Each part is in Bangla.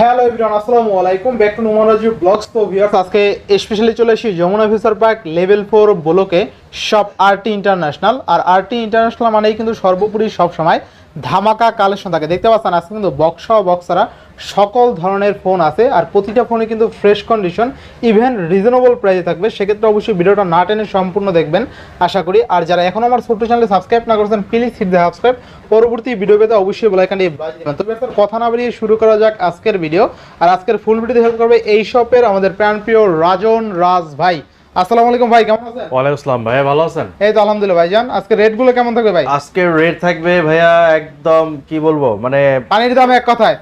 হ্যালো এভরিওয়ান আসসালামু আলাইকুম। ব্যাক টু নোমানোজি ব্লগস তো ভিউয়ার্স আজকে স্পেশালি চলে এসেছি Jamuna future park level four ব্লকে সব আরটি ইন্টারন্যাশনাল আর আরটি ইন্টারন্যাশনাল মানেই কিন্তু সর্বোপরি সব সময় ধামাকা কালেকশন থাকে। দেখতে পাচ্ছেন, আজকে কিন্তু বক্স বক্সারা সকল ধরনের ফোন আছে আর প্রতিটা ফোনে কিন্তু ফ্রেশ কন্ডিশন ইভেন রিজনেবল প্রাইসে থাকবে। সেক্ষেত্রে অবশ্যই ভিডিওটা না টেনে সম্পূর্ণ দেখবেন আশা করি। আর যারা এখন আমার ছোট্ট চ্যানেলে সাবস্ক্রাইব না করেছেন প্লিজ হিট দ্য সাবস্ক্রাইব পরবর্তী ভিডিও পেতে অবশ্যই বেলাইকানটি দেবেন। তবে স্যার কথা না বেরিয়ে শুরু করা যাক আজকের ভিডিও আর আজকের ফুল ভিডিও হেল্প করবে এই শপের আমাদের প্রাণপ্রিয় রাজন রাজ ভাই। আসসালামু আলাইকুম ভাই কেমন আছেন? ওয়ালাইকুম আসসালাম ভাইয়া ভালো আছেন? এই তো আলহামদুলিল্লাহ ভাইজান আজকে রেটগুলো কেমন থাকবে ভাই? আজকে রেট থাকবে ভাইয়া একদম কি বলব মানে পানির দামে এক কথায়।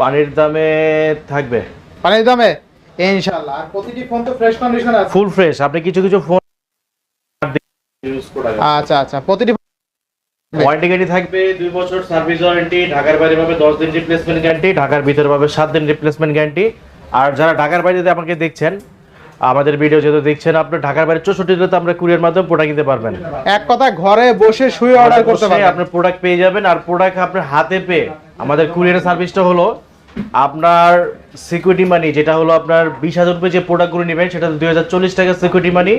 পানির দামে থাকবে। পানির দামে? ইনশাআল্লাহ। আর প্রতিটি ফোন তো ফ্রেশ কন্ডিশন আছে। ফুল ফ্রেশ আপনি কিছু কিছু ফোন ইউজ করা আচ্ছা আচ্ছা। প্রতিটি ওয়ারেন্টি গ্যারান্টি থাকবে দুই বছর সার্ভিস ওয়ারেন্টি ঢাকার বাইরে পাবে দশ দিন রিপ্লেসমেন্ট গ্যারান্টি ঢাকার ভিতরে পাবে সাত দিন রিপ্লেসমেন্ট গ্যারান্টি আর যারা ঢাকার বাইরে যদি আমাকে দেখছেন আমাদের ভিডিও যেহেতু দেখছেন আপনি ঢাকার বাইরে চৌষট্টি জেলাতে আমরা কুরিয়ার মাধ্যমে প্রোডাক্ট কিনতে পারবেন। এক কথা ঘরে বসে শুয়ে অর্ডার করতে পারবেন। আপনার প্রোডাক্ট পেয়ে যাবেন আর প্রোডাক্ট আপনার হাতে পেয়ে আমাদের কুরিয়ার সার্ভিসটা হলো আপনার সিকিউরিটি মানি যেটা হলো আপনার বিশ হাজার রুপে যে প্রোডাক্টগুলো নেবেন সেটা দুই হাজার চল্লিশ টাকা সিকিউরিটি মানি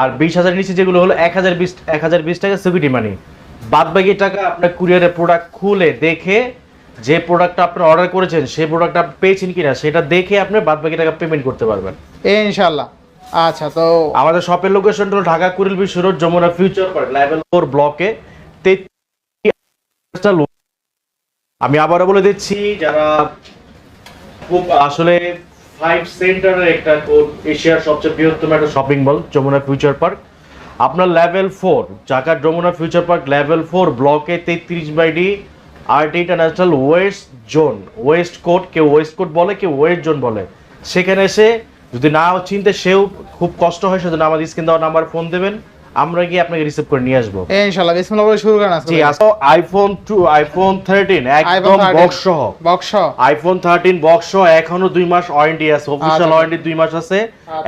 আর বিশ হাজার নিচে যেগুলো হলো এক হাজার বিশ এক হাজার বিশ টাকা সিকিউরিটি মানি বাদ বাকি টাকা আপনার কুরিয়ারের প্রোডাক্ট খুলে দেখে যে প্রোডাক্টটা আপনি অর্ডার করেছেন সেই প্রোডাক্টটা পেয়েছেন কিনা সেটা দেখে আপনি বাদ বাকি টাকা পেমেন্ট করতে পারবেন। ইনশাআল্লাহ। আচ্ছা তো আমাদের শপের লোকেশন হলো Dhaka Kuril Bishwa road Jamuna future park level four ব্লকে আমি আবারও বলে দিচ্ছি, যারা খুব আসলে ফাইভ সেন্টারের একটা এশিয়ার সবচেয়ে বৃহত্তম একটা shopping mall Jamuna future park আপনার লেভেল ফোর ঢাকার Jamuna future park level four ব্লকে তেত্রিশ by D RT international west zone waistcoat কেউ ওয়েস্ট কোট বলে, কেউ ওয়েস্ট জোন বলে। সেখানে এসে যদি না চিনতে, সেও খুব কষ্ট হয়, সেজন্য আমাদের স্ক্রিন দেওয়া নাম্বার ফোন দেবেন। আমরা গিয়ে আপনাকে রিসিভ করে নিয়ে আসব। ইনশাআল্লাহ বিসমিল্লাহ বলে শুরু করেন আজকে। আইফোন 2 আইফোন থার্টিন একদম বক্স সহ। বক্স সহ। আইফোন থার্টিন বক্স সহ এখনও 2 মাস ওয়ারেন্টি আছে অফিসিয়াল আচ্ছা। ওয়ারেন্টি 2 মাস আছে।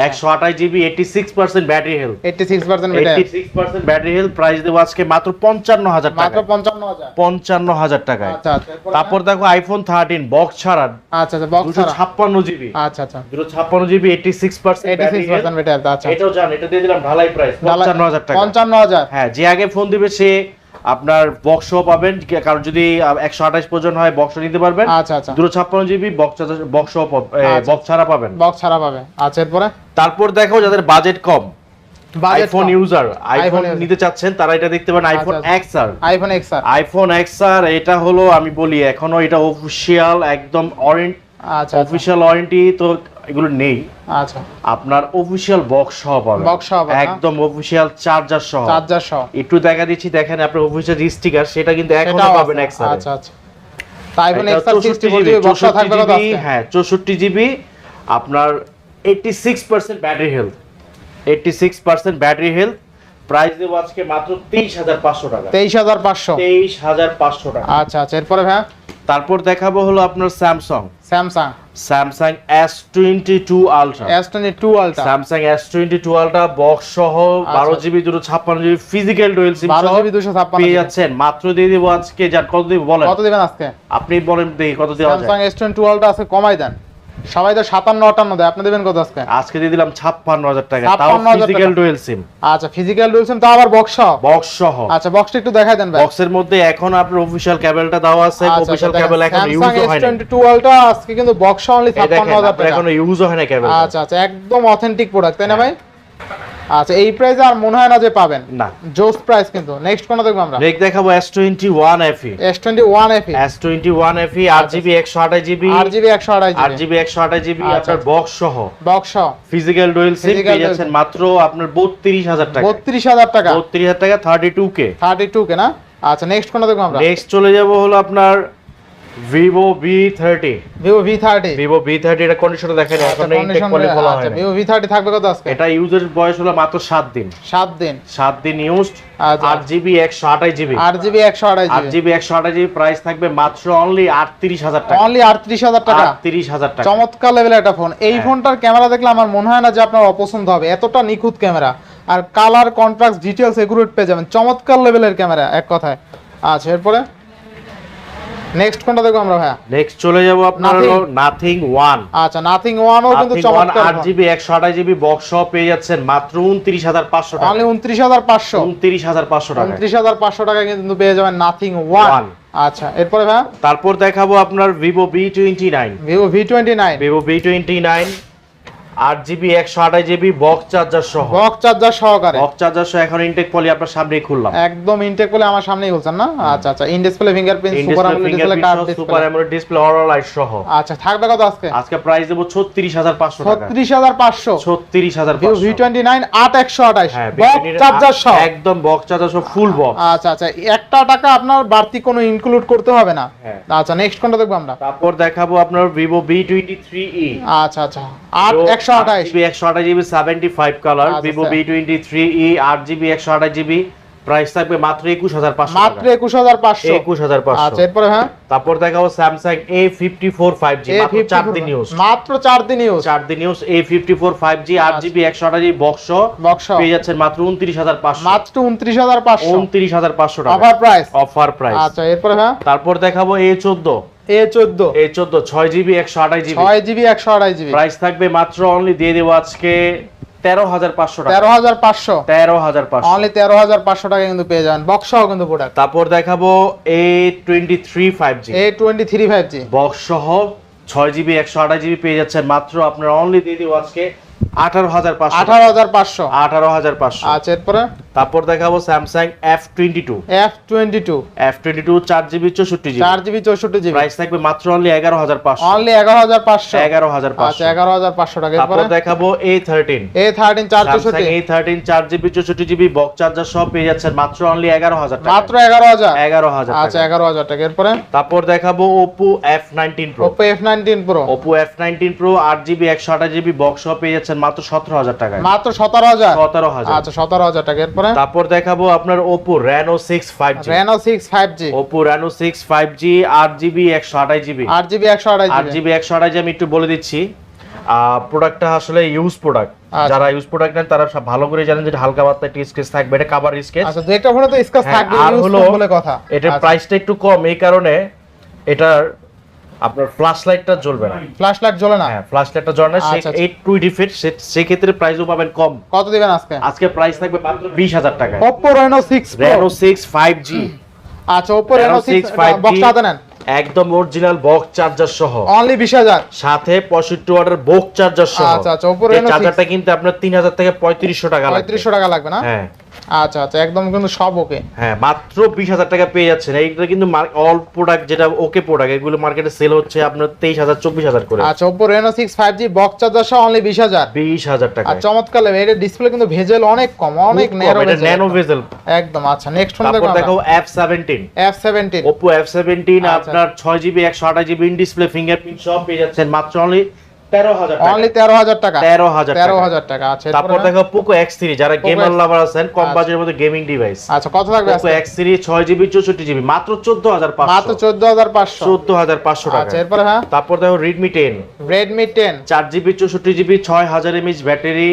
একশো আঠাশ GB eighty six percent battery health 86% battery eighty six percent battery health price দেব আজকে মাত্র 55000 টাকা মাত্র টাকা 55000 পঞ্চান্ন হাজার। টাকায়। আচ্ছা আচ্ছা তারপর দেখো আইফোন থার্টিন বক্স ছাড়া। আচ্ছা দুশো ছাপ্পান্ন জিবি আচ্ছা আচ্ছা। দুশো ছাপ্পান্ন জিবি এইটি সিক্স পার্সেন্ট 86% বেটা এটাও জান এটা দিয়ে দিলাম ঢালাই প্রাইস পঞ্চান্ন হাজার টাকা। 55000 হ্যাঁ যে আগে ফোন দিবে সে আপনার বক্স পাবেন কারণ যদি একশো আঠাশ পর্যন্ত হয় বক্স নিতে পারবেন। আচ্ছা আচ্ছা। দুশো ছাপ্পান্ন জিবি বক্স বক্স। বক্স ছাড়া পাবেন। বক্স ছাড়া পাবেন আচ্ছা এরপরে? তারপর দেখো যাদের বাজেট কম আইফোন ইউজার আইফোন নিতে চাচ্ছেন তারা এটা দেখতে পারেন আইফোন আচ্ছা, X R iPhone X R iPhone X R এটা হলো আমি বলি এখনও এটা অফিসিয়াল একদম ওয়ারেন্টি আচ্ছা অফিসিয়াল ওয়ারেন্টি তো এগুলো নেই। আচ্ছা। আপনার অফিসিয়াল বক্স সহ পাবেন। Box সহ একদম অফিসিয়াল চার্জার সহ। চার্জার সহ। একটু দেখা দিচ্ছি দেখেন আপনার অফিসিয়াল স্টিকার সেটা কিন্তু এখনও পাবেন এক্স আর আচ্ছা আচ্ছা। আইফোন এক্সআর 64 জিবি বক্স থাকবে হ্যাঁ চৌষট্টি জিবি আপনার eighty six percent battery health eighty six percent battery health price দেবো আজকে মাত্র তেইশ হাজার পাঁচশো টাকা। 23500 তেইশ হাজার পাঁচশো টাকা। আচ্ছা আচ্ছা এরপরে ভাই তারপর দেখাবো হলো আপনার Samsung Samsung Samsung S twenty two ultra S22 ultra Samsung S twenty two ultra box সহ বারো জিবি দুটো ছাপ্পান্ন জিবি ফিজিক্যাল ডুয়েল সিম 12 সহ জিবি 256 পেয়ে যাচ্ছেন। মাত্র দিয়ে দেবো আজকে যার কত দিব বলেন? কত দিবেন আজকে? আপনি বলেন দেখি কত দেওয়া স্যামসাং যায় S22 আলট্রা আছে কমাই দেন। সবাই তো 57 58 দেয়। আপনি দেবেন কত আজকে? আজকে দিয়ে দিলাম ছাপ্পান্ন হাজার টাকা। তাও 56,000 ফিজিক্যাল। ডুয়েল সিম আচ্ছা ফিজিক্যাল রুলসেন তো আবার বক্স বক্স সহ। আচ্ছা বক্সটা একটু দেখাই দেন ভাই। বক্সের মধ্যে এখন আপনার অফিসিয়াল কেবলটা দেওয়া আছে। আচ্ছা, আচ্ছা, কেবল এখন ইউজ হয় না S22 আলট্রা আজকে কিন্তু বক্স অনলি এই দেখেন 56000 টাকা। এখনও ইউজ হয় না কেবল আচ্ছা আচ্ছা একদম অথেন্টিক প্রোডাক্ট তাই না ভাই? আচ্ছা এই প্রাইসে আর মনে হয় না যে পাবেন। না। জোস প্রাইস কিন্তু। নেক্সট কোন দেখব আমরা? নেক্সট দেখাবো S twenty one FE S21 FE S twenty one FE আট জিবি একশো আঠাশ জিবি। 8GB 128GB আট জিবি একশো আঠাশ জিবি আচ্ছা, আপনার আচ্ছা। বক্স সহ। বক্স সহ ফিজিক্যাল ডুয়েল সিম পেয়ে যাচ্ছেন মাত্র আপনার বত্রিশ হাজার টাকা। 32000 টাকা। বত্রিশ হাজার টাকা থার্টি টু কে 32 কে না? আচ্ছা নেক্সট কোন দেখব আমরা? নেক্সট চলে যাব হলো আপনার Vivo V thirty Vivo V30 Vivo V thirty এটা কন্ডিশনে দেখেন এখন ইনটেক পলি বলা হয় আচ্ছা। Vivo V30 থাকবে কত আজকে? এটা ইউজের বয়স হলো মাত্র সাত দিন। 7 দিন। সাত দিন ইউজড আচ্ছা। আট জিবি একশো আঠাশ জিবি 8GB 128GB আট জিবি প্রাইস থাকবে মাত্র অনলি আটত্রিশ হাজার টাকা। অনলি 38000 টাকা। আটত্রিশ হাজার টাকা। চমৎকার লেভেলের একটা ফোন এই হ্যাঁ। ফোনটার ক্যামেরা দেখলে আমার মনে হয় না যে আপনার অপছন্দ হবে। এতটা নিখুঁত ক্যামেরা আর কালার কন্ট্রাস্ট ডিটেলস এগুলো পেয়ে যাবেন। চমৎকার লেভেলের ক্যামেরা এক কথায়। আচ্ছা এরপরে? নেক্সট কোনটা দেখো আমরা ভাইয়া? নেক্সট চলে যাব আপনার হলো নাথিং ওয়ান আচ্ছা নাথিং ওয়ানও কিন্তু চমৎকার 8GB 128GB বক্স সহ পেয়ে যাচ্ছেন মাত্র 29500 টাকা। তাহলে 29500 29500 টাকা 29500 টাকা কিন্তু পেয়ে যাবেন নাথিং ওয়ান আচ্ছা এরপরে ভাইয়া? তারপর দেখাবো আপনার Vivo V29 Vivo V29 Vivo V29 আট জিবি একশো আঠাশ জিবি বক্স চার্জার সহ। বক্স চার্জার সহকারে। বক্স চার্জার সহ এখন ইনটেক পলি আপনার সামনেই খুললাম। একদম ইনটেক করলে আমার সামনেই বলছেন না? আচ্ছা আচ্ছা in display fingerprint super AMOLED display card super AMOLED display aura light সহ। আচ্ছা থাকবে কত আজকে? আজকে প্রাইস দেবো টাকা। বক্স চার্জার সহ। একদম বক্স চার্জার সহ ফুল বক্স আচ্ছা আচ্ছা একটা টাকা আপনার বাড়তি কোনো ইনক্লুড করতে হবে না। হ্যাঁ। আচ্ছা নেক্সট কোনটা দেখব আমরা? তারপর দেখাবো আপনার ভিভো বি টোয়েন্টি আচ্ছা আচ্ছা আট একশো আঠাশ। একশো আঠাশ জিবি সেভেন্টি ফাইভ কালার আচ্ছা, Vivo V twenty three E আট জিবি একশো আঠাশ জিবি প্রাইস থাকবে মাত্র একুশ হাজার পাঁচশো মাত্র একুশ হাজার পাঁচশো। একুশ হাজার আচ্ছা এরপরে হ্যাঁ? তারপর দেখাবো Samsung A fifty four five G চার দিন ইউজ মাত্র চার দিন ইউজ চার দিন use A fifty four five G আট জিবি একশো আঠাশ জিবি বক্স বক্স পেয়ে যাচ্ছেন মাত্র উনত্রিশ হাজার পাঁচশো। মাত্র উনত্রিশ হাজার পাঁচশো। উনত্রিশ হাজার পাঁচশো টাকা। অফার প্রাইস অফার প্রাইস আচ্ছা এরপরে হ্যাঁ? তারপর দেখাবো এ চোদ্দ। এ চোদ্দ। এ চোদ্দ ছয় জিবি একশো আঠাশ জিবি। ছয় জিবি একশো আড়াই জিবি। প্রাইস থাকবে মাত্র অনলি দিয়ে দেবো আজকে তেরো হাজার পাঁচশো টাকা। তেরো হাজার পাঁচশো। তেরো হাজার পাঁচশো। অনলি তেরো হাজার পাঁচশো টাকা কিন্তু পেয়ে যাবেন। বক্স সহ কিন্তু প্রোডাক্ট তারপর দেখাবো A twenty three five G A twenty three five G box সহ ছয় জিবি একশো আঠাশ জিবি পেয়ে যাচ্ছেন। মাত্র আপনার অনলি দিয়ে দিব আজকে আঠারো হাজার পাঁচশো। আঠারো হাজার পাঁচশো। আঠারো হাজার পাঁচশো। আচ্ছা এরপরে? তারপর দেখাবো Samsung F twenty two F twenty two F twenty two চার জিবি চৌষট্টি জিবি। চার জিবি চৌষট্টি জিবি। প্রাইস থাকবে মাত্র অনলি এগারো হাজার পাঁচশো। অনলি এগারো হাজার পাঁচশো। এগারো হাজার আচ্ছা পাঁচশো এগারো হাজার পাঁচশো টাকা। তারপর দেখাবো এ থার্টিন এ থার্টিন চার চৌষট্টি। এ থার্টিন চার জিবি চৌষট্টি জিবি বক্স চার্জার সহ পেয়ে যাচ্ছেন মাত্র অনলি এগারো হাজার মাত্র এগারো হাজার। এগারো হাজার আচ্ছা এগারো হাজার টাকা। এরপরে? তারপর দেখাবো Oppo F nineteen pro Oppo F nineteen pro Oppo F nineteen pro আট জিবি একশো আঠাশ জিবি বক্স সহ পেয়ে যাচ্ছেন মাত্র সতেরো হাজার টাকায়। মাত্র সতেরো হাজার? সতেরো হাজার। আচ্ছা সতেরো হাজার টাকা। এরপরে? তারপর দেখাবো আপনার Oppo Reno six five G Reno six five G Oppo Reno six five G আট জিবি একশো আঠাশ জিবি আট জিবি একশো আড়াই আট জিবি একশো আঠাশ আমি একটু বলে দিচ্ছি। প্রোডাক্টটা আসলে ইউজ প্রোডাক্ট আচ্ছা। যারা ইউজ প্রোডাক্ট নেন তারা সব ভালো করে জানেন যে হালকা পাতলা একটা স্কেচ থাকবে। এটা কাভার স্কেচ আচ্ছা দু একটা ফোনে তো স্কাচ হ্যাঁ, থাকবে আর হলো কথা। এটার আচ্ছা, প্রাইসটা একটু কম এই কারণে এটার আপনার ফ্ল্যাশ লাইটটা জ্বলবে না। ফ্ল্যাশ লাইট জ্বলে না? হ্যাঁ ফ্ল্যাশ লাইটটা জ্বলে না আচ্ছা, আচ্ছা। এইট টুয়েন্টি ফিট সেক্ষেত্রে প্রাইসও পাবেন কম। কত দিবেন আজকে? আজকে প্রাইস থাকবে মাত্র বিশ হাজার টাকা। Oppo Reno 6 Pro Reno six five G আচ্ছা Oppo Reno 6 5G বক্সটা হাতে নেন। একদম অরিজিনাল বক্স চার্জার সহ। অনলি 20000 সাথে পঁয়ষট্টি ওয়াটের বক্স চার্জার সহ। আচ্ছা, আচ্ছা, Oppo চার্জারটা কিন্তু আপনার তিন হাজার থেকে পঁয়ত্রিশশো টাকা লাগবে। 3500 টাকা লাগবে না? হ্যাঁ। আচ্ছা আচ্ছা একদম কিন্তু সব ওকে হ্যাঁ মাত্র বিশ হাজার টাকা পেয়ে যাচ্ছেন। এইটা কিন্তু অল প্রোডাক্ট যেটা ওকে প্রোডাক্ট এগুলো মার্কেটে সেল হচ্ছে আপনার তেইশ হাজার চব্বিশ হাজার করে। আচ্ছা Oppo Reno 6 5G box charger সহ অনলি 20000 বিশ হাজার টাকা আর চমৎকার এর ডিসপ্লে কিন্তু ভেজেল অনেক কম অনেক ন্যানো ভেজেল একদম। আচ্ছা নেক্সট ফোন দেখো দেখো F seventeen F17 Oppo F seventeen. আপনার ছয় জিবি একশো আঠাশ জিবি ইন ডিসপ্লে ফিঙ্গারপ্রিন্ট সব পেয়ে যাচ্ছেন। মাত্র অনলি তেরো হাজার অনলি 13000 টাকা। তেরো হাজার টাকা। 13000 টাকা। আচ্ছা তারপর দেখো রেডমি এক্স থ্রি যারা Poco গেমার X3 লাভার আছেন কম। মধ্যে গেমিং ডিভাইস কত লাগবে পোকো আজকে? এক্স থ্রি ছয় জিবি চৌষট্টি জিবি মাত্র চোদ্দ হাজার মাত্র পাঁচশো। 14500 চোদ্দ হাজার পাঁচশো টাকা। এরপরে তারপর দেখো রেডমি টেন Redmi 10 চার জিবি চৌষট্টি জিবি ছয় হাজার এমএচ ব্যাটারি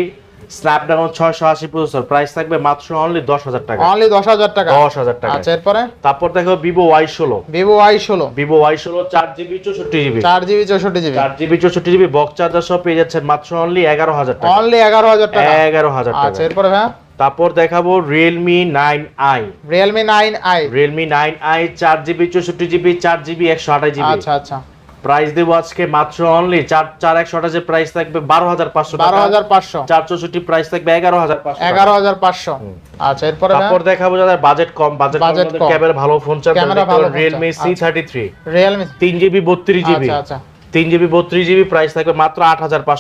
স্ন্যাপড্রাগন ছয়শো আশি প্রসেসর প্রাইস থাকবে মাত্র অনলি দশ হাজার টাকা। অনলি 10000 টাকা। দশ হাজার টাকা। আচ্ছা এরপরে? তারপর দেখো ভিভো ওয়াই ষোলো। Vivo Y16 ভিভো ওয়াই ষোলো চার জিবি চৌষট্টি জিবি। 4GB 64GB চার জিবি চৌষট্টি জিবি বক্স চার্জার সব পেয়ে যাচ্ছেন মাত্র অনলি এগারো হাজার টাকা। অনলি 11000 টাকা। এগারো হাজার আচ্ছা এরপরে হ্যাঁ তারপর দেখাবো Realme nine i. Realme 9i Realme nine i চার জিবি চৌষট্টি জিবি চার জিবি একশো আঠাশ জিবি। আচ্ছা আচ্ছা। প্রাইস দেবো আজকে মাত্র অনলি চার চার একশো আঠাশের প্রাইস থাকবে বারো হাজার পাঁচশো বারো হাজার পাঁচশো। চার চৌষট্টি প্রাইস থাকবে এগারো হাজার পাঁচশো এগারো হাজার পাঁচশো। আচ্ছা এরপরে তারপর দেখাবো যাদের বাজেট কম বাজেট বাজেট। ক্যামেরা ভালো ফোন চাই ক্যামেরা ভালো phone Realme. C thirty three Realme তিন জিবি বত্রিশ জিবি আচ্ছা আচ্ছা। তিন জিবি বত্রিশ জিবি প্রাইস থাকবে মাত্র আট হাজার পাঁচশো